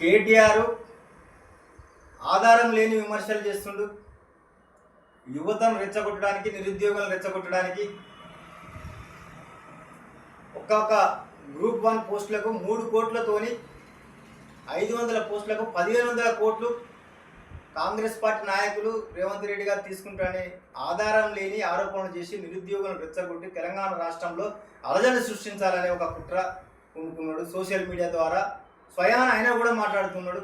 కేటీఆర్ ఆధారం లేని విమర్శలు చేస్తుండు. యువతను రెచ్చగొట్టడానికి నిరుద్యోగులను రెచ్చగొట్టడానికి ఒక్కొక్క గ్రూప్ వన్ పోస్టులకు మూడు కోట్లతోని ఐదు వందల పోస్టులకు పదిహేను వందల కోట్లు కాంగ్రెస్ పార్టీ నాయకులు రేవంత్ రెడ్డి గారు తీసుకుంటారని ఆధారం లేని ఆరోపణలు చేసి నిరుద్యోగులను రెచ్చగొట్టి తెలంగాణ రాష్ట్రంలో అలజడి సృష్టించాలనే ఒక కుట్ర ఉంటున్నాడు సోషల్ మీడియా ద్వారా. స్వయాన ఆయన కూడా మాట్లాడుతున్నాడు.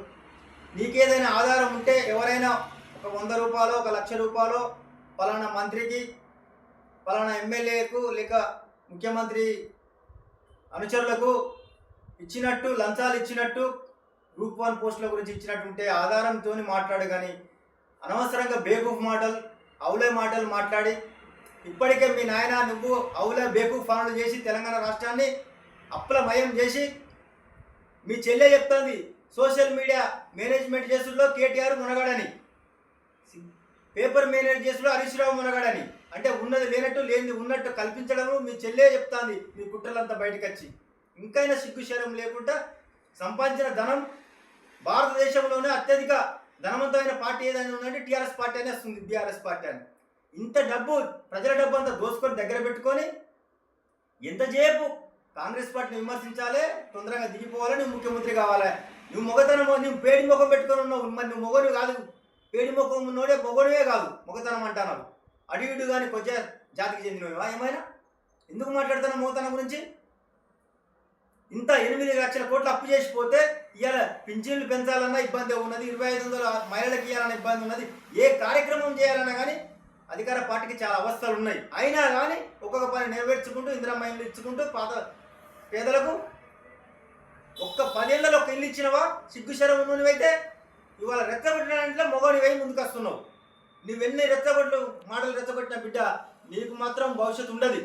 నీకేదైనా ఆధారం ఉంటే ఎవరైనా ఒక వంద రూపాయలు ఒక లక్ష రూపాయలు పలానా మంత్రికి పలానా ఎమ్మెల్యేకు లేక ముఖ్యమంత్రి అనుచరులకు ఇచ్చినట్టు లంచాలు ఇచ్చినట్టు గ్రూప్ వన్ పోస్టుల గురించి ఇచ్చినట్టుంటే ఆధారంతో మాట్లాడు కానీ అనవసరంగా బేకూఫ్ మాటలు అవులే మాటలు మాట్లాడి ఇప్పటికే మీ నాయన నువ్వు అవులే బేకూఫ్ పనులు చేసి తెలంగాణ రాష్ట్రాన్ని అప్లమయం చేసి మీ చెల్లె చెప్తుంది సోషల్ మీడియా మేనేజ్మెంట్ చేసుల్లో కేటీఆర్ మునగాడని. పేపర్ మేనేజ్ చేసులో హరీష్ రావు మునగాడని. అంటే ఉన్నది లేనట్టు లేనిది ఉన్నట్టు కల్పించడము మీ చెల్లె చెప్తాంది మీ కుట్రలంతా బయటకు వచ్చి ఇంకైనా సిగ్గుశరం లేకుండా సంపాదించిన ధనం భారతదేశంలోనే అత్యధిక ధనవంతమైన పార్టీ ఏదైనా ఉందంటే టీఆర్ఎస్ పార్టీ అనే వస్తుంది బీఆర్ఎస్ పార్టీ అని. ఇంత డబ్బు ప్రజల డబ్బు అంతా దోసుకొని దగ్గర పెట్టుకొని ఎంతసేపు కాంగ్రెస్ పార్టీని విమర్శించాలి తొందరగా దిగిపోవాలి నువ్వు ముఖ్యమంత్రి కావాలి. నువ్వు మొగతనం నువ్వు పేడి ముఖం పెట్టుకొని ఉన్నావు. మరి నువ్వు మొగడు కాదు. పేడి ముఖం ఉన్నోడే మొగడువే కాదు మొగతనం అంటున్నావు అటు ఇటు కానీ కొంచెం జాతికి చెందినవా ఏమైనా? ఎందుకు మాట్లాడుతున్నావు మొగతనం గురించి? ఇంత ఎనిమిది లక్షల కోట్లు అప్పు చేసిపోతే ఇవాళ పింఛన్లు పెంచాలన్నా ఇబ్బంది ఉన్నది ఇరవై ఐదు వందల మహిళలకు ఇవ్వాలన్న ఇబ్బంది ఉన్నది. ఏ కార్యక్రమం చేయాలన్నా కానీ అధికార పార్టీకి చాలా అవస్థలు ఉన్నాయి అయినా కానీ ఒక్కొక్క పని నెరవేర్చుకుంటూ ఇందిరా మహిళలు ఇచ్చుకుంటూ పాత పేదలకు ఒక్క పదేళ్ళలో ఒక ఇల్లు ఇచ్చినవా? సిగ్గుశరం నువ్వైతే. ఇవాళ రెచ్చగొట్టిన మొగని వేయి ముందుకు వస్తున్నావు. నువ్వెన్ని రెచ్చగొట్టు మాటలు రెచ్చగొట్టిన బిడ్డ నీకు మాత్రం భవిష్యత్తు ఉండదు.